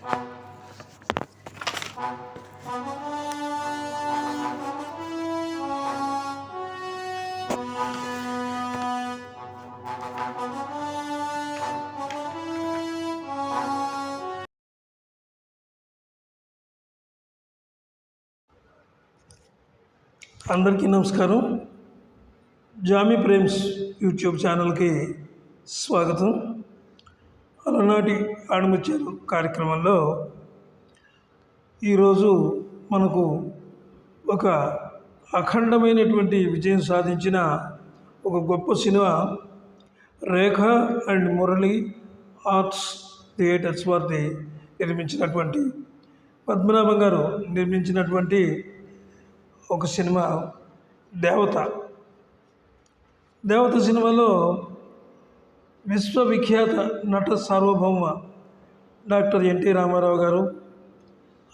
అందరికీ నమస్కారం. Jamie Prem's YouTube ఛానల్కి స్వాగతం. అలనాటి ఆణిముత్యాలు కార్యక్రమంలో ఈరోజు మనకు ఒక అఖండమైనటువంటి విజయం సాధించిన ఒక గొప్ప cinema Rekha and Murali arts theatres వారిది నిర్మించినటువంటి పద్మనాభం గారు నిర్మించినటువంటి ఒక సినిమా దేవత. దేవత సినిమాలో విశ్వవిఖ్యాత నట సార్వభౌమ డాక్టర్ ఎన్టీ రామారావు గారు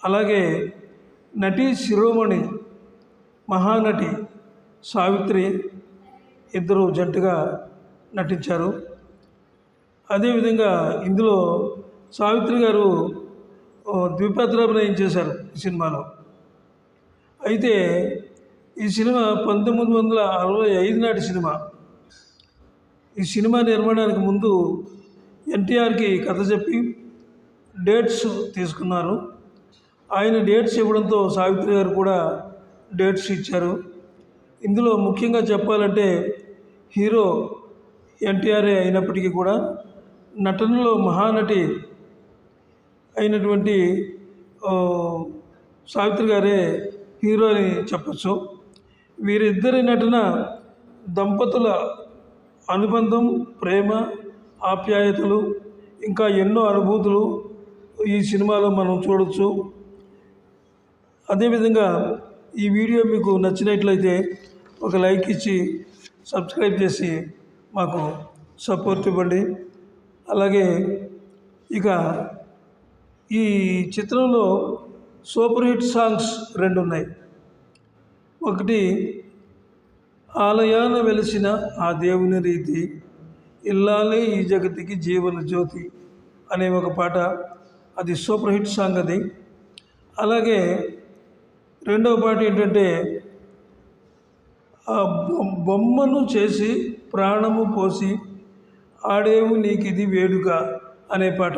అలాగే నటి శిరోమణి మహానటి సావిత్రి ఇద్దరు జంటగా నటించారు. అదేవిధంగా ఇందులో సావిత్రి గారు ఓ, ద్విపాత్రాభినయం చేశారు ఈ సినిమాలో. అయితే ఈ సినిమా పంతొమ్మిది వందల అరవై ఐదు నాటి సినిమా. ఈ సినిమా నిర్మాణానికి ముందు ఎన్టీఆర్కి కథ చెప్పి డేట్స్ తీసుకున్నారు. ఆయన డేట్స్ ఇవ్వడంతో సావిత్రి గారు కూడా డేట్స్ ఇచ్చారు. ఇందులో ముఖ్యంగా చెప్పాలంటే హీరో ఎన్టీఆర్ఏ అయినప్పటికీ కూడా నటనలో మహానటి అయినటువంటి సావిత్రి గారే హీరో అని చెప్పచ్చు. వీరిద్దరి నటన దంపతుల అనుబంధం ప్రేమ ఆప్యాయతలు ఇంకా ఎన్నో అనుభూతులు ఈ సినిమాలో మనం చూడవచ్చు అదేవిధంగా ఈ వీడియో మీకు నచ్చినట్లయితే ఒక లైక్ ఇచ్చి సబ్స్క్రైబ్ చేసి మాకు సపోర్ట్ ఇవ్వండి. అలాగే ఇక ఈ చిత్రంలో సూపర్ హిట్ సాంగ్స్ రెండు ఉన్నాయి ఒకటి ఆలయాన వెలిసిన ఆ దేవుని రీతి ఇల్లాలే ఈ జగతికి జీవన జ్యోతి అనే ఒక పాట అది సూపర్ హిట్ సాంగ్ అది. అలాగే రెండవ పాట ఏంటంటే ఆ బొమ్మను చేసి ప్రాణము పోసి ఆడేవు నీకు ఇది వేడుక అనే పాట.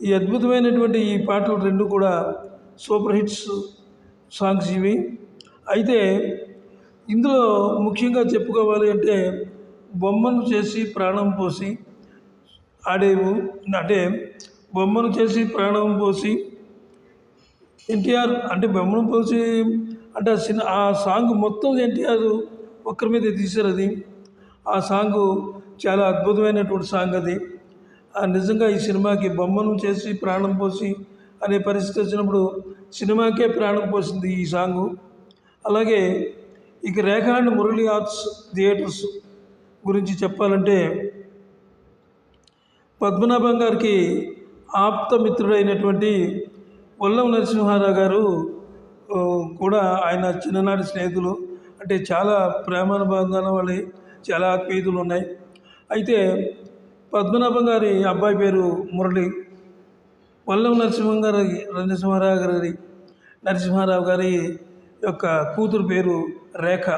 ఈ అద్భుతమైనటువంటి ఈ పాటలు రెండు కూడా సూపర్ హిట్స్ సాంగ్స్ ఇవి. అయితే ఇందులో ముఖ్యంగా చెప్పుకోవాలి అంటే బొమ్మను చేసి ప్రాణం పోసి ఆడేవు అంటే బొమ్మను చేసి ప్రాణం పోసి ఎన్టీఆర్ అంటే బొమ్మను పోసి అంటే ఆ సినిమా ఆ సాంగ్ మొత్తం ఎన్టీఆర్ ఒక్కరి మీద తీశారు అది. ఆ సాంగ్ చాలా అద్భుతమైనటువంటి సాంగ్ అది. నిజంగా ఈ సినిమాకి బొమ్మను చేసి ప్రాణం పోసి అనే పరిస్థితి వచ్చినప్పుడు సినిమాకే ప్రాణం పోసింది ఈ సాంగు. అలాగే ఇక Rekha and Murali arts theatres గురించి చెప్పాలంటే పద్మనాభం గారికి ఆప్తమిత్రుడైనటువంటి వల్లం నరసింహారావు గారు కూడా ఆయన చిన్ననాటి స్నేహితులు. అంటే చాలా ప్రేమానుబంధాల వాళ్ళి చాలా ఆత్మీయతలు ఉన్నాయి. అయితే పద్మనాభం గారి అబ్బాయి పేరు మురళి. వల్లం నరసింహం గారి నరసింహారావు గారి నరసింహారావు గారి యొక్క కూతురు పేరు రేఖ.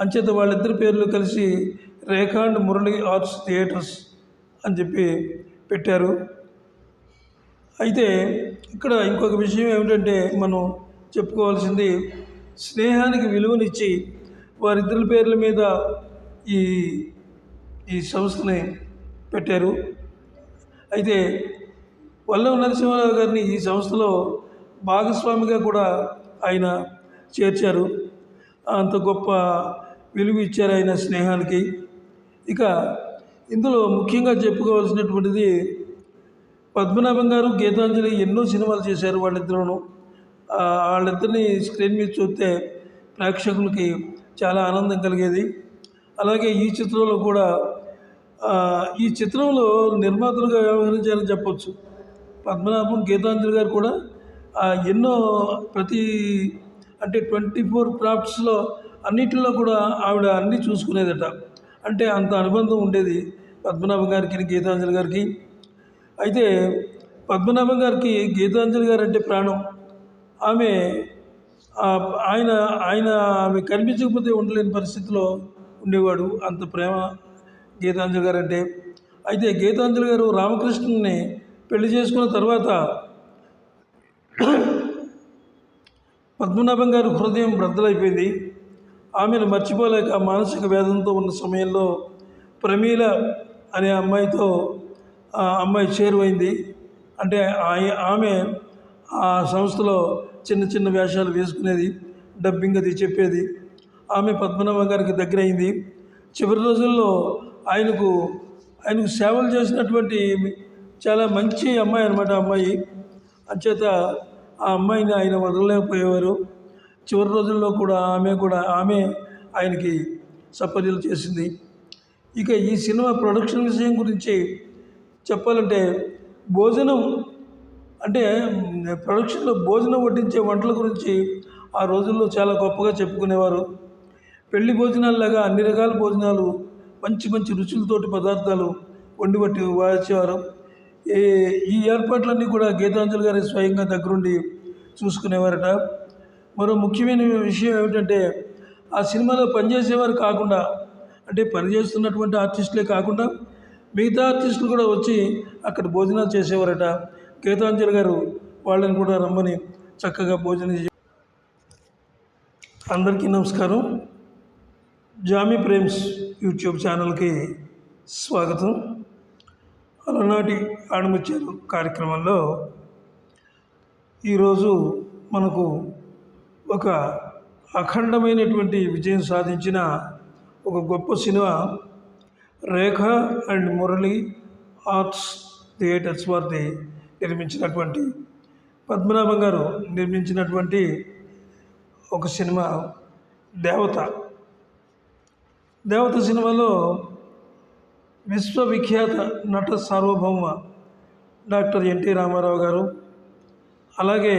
అంచేత వాళ్ళిద్దరి పేర్లు కలిసి Rekha and Murali arts theatres అని చెప్పి పెట్టారు. అయితే ఇక్కడ ఇంకొక విషయం ఏమిటంటే మనం చెప్పుకోవాల్సింది స్నేహానికి విలువనిచ్చి వారిద్దరి పేర్ల మీద ఈ ఈ సంస్థని పెట్టారు. అయితే వల్లవ నరసింహారావు గారిని ఈ సంస్థలో భాగస్వామిగా కూడా ఆయన చేర్చారు. అంత గొప్ప విలువ ఇచ్చారు ఆయన స్నేహానికి. ఇక ఇందులో ముఖ్యంగా చెప్పుకోవాల్సినటువంటిది పద్మనాభం గారు గీతాంజలి ఎన్నో సినిమాలు చేశారు వాళ్ళిద్దరూ వాళ్ళిద్దరిని స్క్రీన్ మీద చూస్తే ప్రేక్షకులకి చాలా ఆనందం కలిగేది. అలాగే ఈ చిత్రంలో కూడా ఈ చిత్రంలో నిర్మాతలుగా వ్యవహరించారని చెప్పొచ్చు. పద్మనాభం గీతాంజలి గారు కూడా ఎన్నో ప్రతి అంటే ట్వంటీ ఫోర్ క్రాఫ్ట్స్లో అన్నిటిలో కూడా ఆవిడ అన్నీ చూసుకునేదట. అంటే అంత అనుబంధం ఉండేది పద్మనాభం గారికి గీతాంజలి గారికి. అయితే పద్మనాభం గారికి గీతాంజలి గారు అంటే ప్రాణం. ఆమె ఆయన ఆయన ఆమె కనిపించకపోతే ఉండలేని పరిస్థితిలో ఉండేవాడు అంత ప్రేమ గీతాంజలి గారు అంటే. అయితే గీతాంజలి గారు రామకృష్ణుని పెళ్ళి చేసుకున్న తర్వాత పద్మనాభం గారి హృదయం బ్రద్దలైపోయింది ఆమెను మర్చిపోలేక మానసిక వేదంతో ఉన్న సమయంలో ప్రమీల అనే అమ్మాయితో ఆ అమ్మాయి చేరువైంది. అంటే ఆయ- ఆమె ఆ సంస్థలో చిన్న చిన్న వేషాలు వేసుకునేది డబ్బింగ్ అది చెప్పేది. ఆమె పద్మనాభం గారికి దగ్గర అయింది చివరి రోజుల్లో ఆయనకు ఆయనకు సేవలు చేసినటువంటి చాలా మంచి అమ్మాయి అనమాట అమ్మాయి. అంచేత ఆ అమ్మాయిని ఆయన వదలలేకపోయేవారు చివరి రోజుల్లో కూడా ఆమె కూడా ఆమె ఆయనకి సపర్యలు చేసింది. ఇక ఈ సినిమా ప్రొడక్షన్ విషయం గురించి చెప్పాలంటే భోజనం అంటే ప్రొడక్షన్లో భోజనం వడ్డించే వంటల గురించి ఆ రోజుల్లో చాలా గొప్పగా చెప్పుకునేవారు. పెళ్ళి భోజనాలలాగా అన్ని రకాల భోజనాలు మంచి మంచి రుచులతోటి పదార్థాలు వండి పట్టి వాచేవారు ఈ ఈ ఏర్పాట్లన్నీ కూడా గీతాంజలి గారి స్వయంగా దగ్గరుండి చూసుకునేవారట. మరో ముఖ్యమైన విషయం ఏమిటంటే ఆ సినిమాలో పనిచేసేవారు కాకుండా అంటే పనిచేస్తున్నటువంటి ఆర్టిస్టులే కాకుండా మిగతా ఆర్టిస్టులు కూడా వచ్చి అక్కడ భోజనాలు చేసేవారట. గీతాంజలి గారు వాళ్ళని కూడా రమ్మని చక్కగా భోజనం అందరికీ నమస్కారం. జామీ ప్రేమ్స్ యూట్యూబ్ ఛానల్కి స్వాగతం. అలనాటి ఆణిముత్యాలు కార్యక్రమంలో ఈరోజు మనకు ఒక అఖండమైనటువంటి విజయం సాధించిన ఒక గొప్ప cinema Rekha and Murali arts theatres వారిది నిర్మించినటువంటి పద్మనాభం గారు నిర్మించినటువంటి ఒక సినిమా దేవత. దేవత సినిమాలో విశ్వవిఖ్యాత నట సార్వభౌమ డాక్టర్ ఎన్టీ రామారావు గారు అలాగే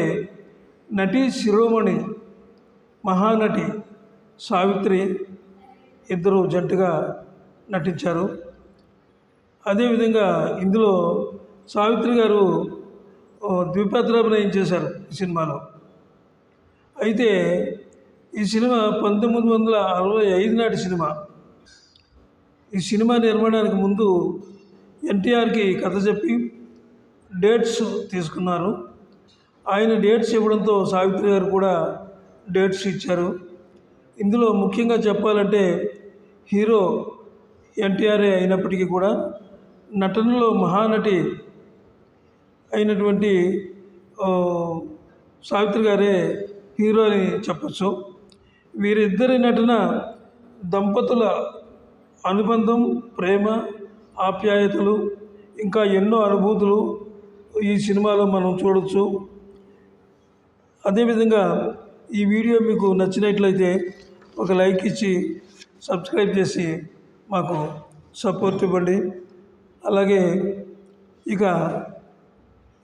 నటి శిరోమణి మహానటి సావిత్రి ఇద్దరు జంటగా నటించారు. అదేవిధంగా ఇందులో సావిత్రి గారు ఓ, ద్విపాత్రాభినయం చేశారు ఈ సినిమాలో. అయితే ఈ సినిమా పంతొమ్మిది వందల అరవై ఐదు నాటి సినిమా. ఈ సినిమా నిర్మాణానికి ముందు ఎన్టీఆర్కి కథ చెప్పి డేట్స్ తీసుకున్నారు. ఆయన డేట్స్ ఇవ్వడంతో సావిత్రి గారు కూడా డేట్స్ ఇచ్చారు. ఇందులో ముఖ్యంగా చెప్పాలంటే హీరో ఎన్టీఆర్ఏ అయినప్పటికీ కూడా నటనలో మహానటి అయినటువంటి సావిత్రి గారే హీరో అని చెప్పచ్చు. వీరిద్దరి నటన దంపతుల అనుబంధం ప్రేమ ఆప్యాయతలు ఇంకా ఎన్నో అనుభూతులు ఈ సినిమాలో మనం చూడవచ్చు అదేవిధంగా ఈ వీడియో మీకు నచ్చినట్లయితే ఒక లైక్ ఇచ్చి సబ్స్క్రైబ్ చేసి మాకు సపోర్ట్ ఇవ్వండి. అలాగే ఇక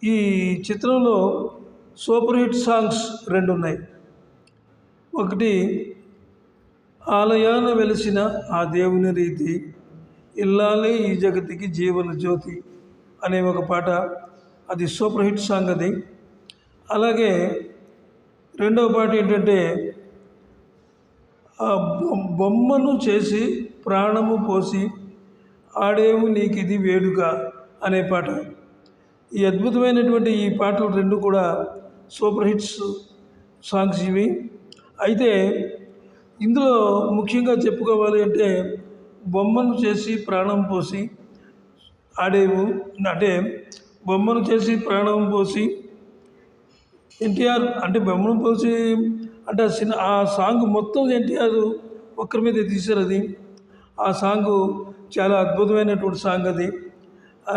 ఈ చిత్రంలో సూపర్ హిట్ సాంగ్స్ రెండు ఉన్నాయి. ఒకటి ఆలయాన వెలిసిన ఆ దేవుని రీతి ఇల్లాలే ఈ జగతికి జీవన జ్యోతి అనే ఒక పాట అది సూపర్ హిట్ సాంగ్ అది. అలాగే రెండవ పాట ఏంటంటే ఆ బొ- బొమ్మను చేసి ప్రాణము పోసి ఆడేవు నీకు ఇది వేడుక అనే పాట. ఈ అద్భుతమైనటువంటి ఈ పాటలు రెండు కూడా సూపర్ హిట్స్ సాంగ్స్ ఇవి. అయితే ఇందులో ముఖ్యంగా చెప్పుకోవాలి అంటే బొమ్మను చేసి ప్రాణం పోసి ఆడేవు అంటే బొమ్మను చేసి ప్రాణం పోసి ఎన్టీఆర్ అంటే బొమ్మను పోసి అంటే ఆ సినిమా ఆ సాంగ్ మొత్తం ఎన్టీఆర్ ఒక్కరి మీద తీశారు అది. ఆ సాంగ్ చాలా అద్భుతమైనటువంటి సాంగ్ అది.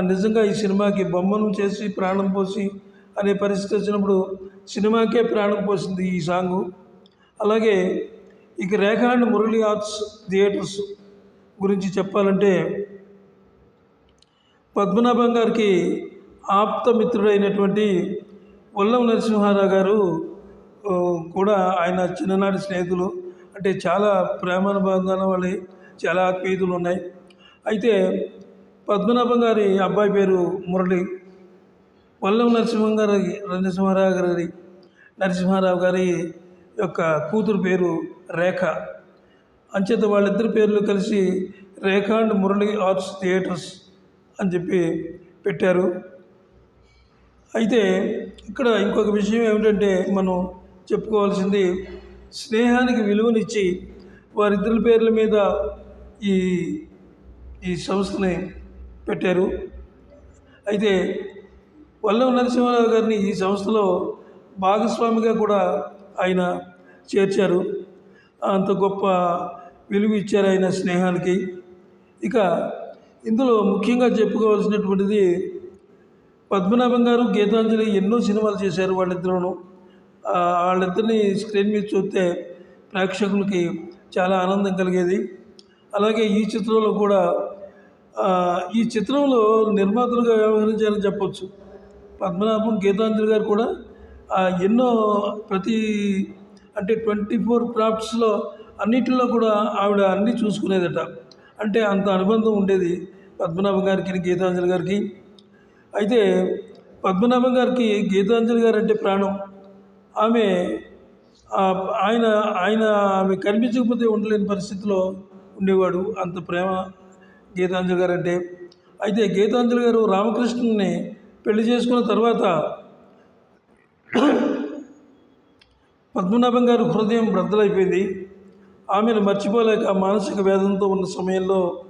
నిజంగా ఈ సినిమాకి బొమ్మను చేసి ప్రాణం పోసి అనే పరిస్థితి వచ్చినప్పుడు సినిమాకే ప్రాణం పోసింది ఈ సాంగు. అలాగే ఇక Rekha and Murali arts theatres గురించి చెప్పాలంటే పద్మనాభం గారికి ఆప్త మిత్రుడైనటువంటి ఉల్లం నరసింహారావు గారు కూడా ఆయన చిన్ననాటి స్నేహితులు. అంటే చాలా ప్రేమానుబంధాల వాళ్ళ చాలా ఆత్మీయతలు ఉన్నాయి. అయితే పద్మనాభం గారి అబ్బాయి పేరు మురళి వల్లం నరసింహం గారి నరసింహారావు గారి నరసింహారావు గారి యొక్క కూతురు పేరు రేఖ. అంచేత వాళ్ళిద్దరి పేర్లు కలిసి Rekha and Murali arts theatres అని చెప్పి పెట్టారు. అయితే ఇక్కడ ఇంకొక విషయం ఏమిటంటే మనం చెప్పుకోవాల్సింది స్నేహానికి విలువనిచ్చి వారిద్దరి పేర్ల మీద ఈ ఈ సంస్థని పెట్టారు. అయితే వల్లవ నరసింహారావు గారిని ఈ సంస్థలో భాగస్వామిగా కూడా ఆయన చేర్చారు. అంత గొప్ప విలువ ఇచ్చారు ఆయన స్నేహానికి. ఇక ఇందులో ముఖ్యంగా చెప్పుకోవాల్సినటువంటిది పద్మనాభం గారు గీతాంజలి ఎన్నో సినిమాలు చేశారు వాళ్ళిద్దరూ వాళ్ళిద్దరిని స్క్రీన్ మీద చూస్తే ప్రేక్షకులకి చాలా ఆనందం కలిగేది. అలాగే ఈ చిత్రంలో కూడా ఈ చిత్రంలో నిర్మాతలుగా వ్యవహరించారని చెప్పొచ్చు. పద్మనాభం గీతాంజలి గారు కూడా ఎన్నో ప్రతి అంటే ట్వంటీ ఫోర్ క్రాఫ్ట్స్లో అన్నిటిలో కూడా ఆవిడ అన్నీ చూసుకునేదట. అంటే అంత అనుబంధం ఉండేది పద్మనాభం గారికి గీతాంజలి గారికి. అయితే పద్మనాభం గారికి గీతాంజలి గారు అంటే ప్రాణం. ఆమె ఆయన ఆయన ఆమె కనిపించకపోతే ఉండలేని పరిస్థితిలో ఉండేవాడు అంత ప్రేమ గీతాంజలి గారు అంటే అయితే గీతాంజలి గారు రామకృష్ణుని పెళ్ళి చేసుకున్న తర్వాత పద్మనాభం గారి హృదయం బ్రద్దలైపోయింది ఆమెను మర్చిపోలేక మానసిక వేదంతో ఉన్న సమయంలో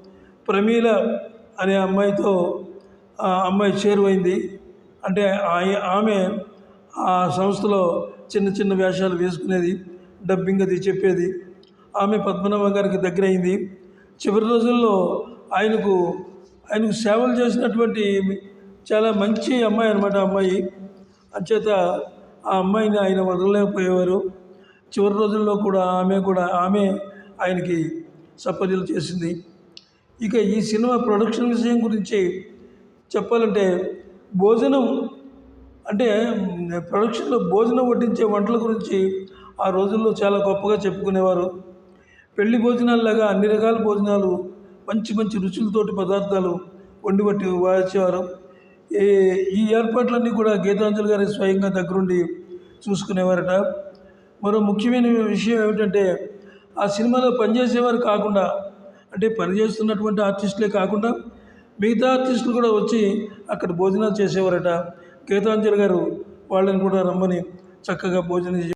ప్రమీల అనే అమ్మాయితో ఆ అమ్మాయి చేరువైంది. అంటే ఆయ- ఆమె ఆ సంస్థలో చిన్న చిన్న వేషాలు వేసుకునేది డబ్బింగ్ అది చెప్పేది. ఆమె పద్మనాభం గారికి దగ్గరైంది చివరి రోజుల్లో ఆయనకు ఆయనకు సేవలు చేసినటువంటి చాలా మంచి అమ్మాయి అనమాట అమ్మాయి. అంచేత ఆ అమ్మాయిని ఆయన వదలలేకపోయేవారు. చివరి రోజుల్లో కూడా ఆమె కూడా ఆమె ఆయనకి సపర్యలు చేసింది. ఇక ఈ సినిమా ప్రొడక్షన్ విషయం గురించి చెప్పాలంటే భోజనం అంటే ప్రొడక్షన్లో భోజనం వడ్డించే వంటల గురించి ఆ రోజుల్లో చాలా గొప్పగా చెప్పుకునేవారు. పెళ్ళి భోజనాల్లాగా అన్ని రకాల భోజనాలు మంచి మంచి రుచులతోటి పదార్థాలు వండి పట్టి వాయించేవారు. ఈ ఈ ఏర్పాట్లన్నీ కూడా గీతాంజలి గారి స్వయంగా దగ్గరుండి చూసుకునేవారట. మరో ముఖ్యమైన విషయం ఏమిటంటే ఆ సినిమాలో పనిచేసేవారు కాకుండా అంటే పనిచేస్తున్నటువంటి ఆర్టిస్టులే కాకుండా మిగతా ఆర్టిస్టులు కూడా వచ్చి అక్కడ భోజనాలు చేసేవారట. గీతాంజలి గారు వాళ్ళని కూడా రమ్మని చక్కగా భోజనం చేసి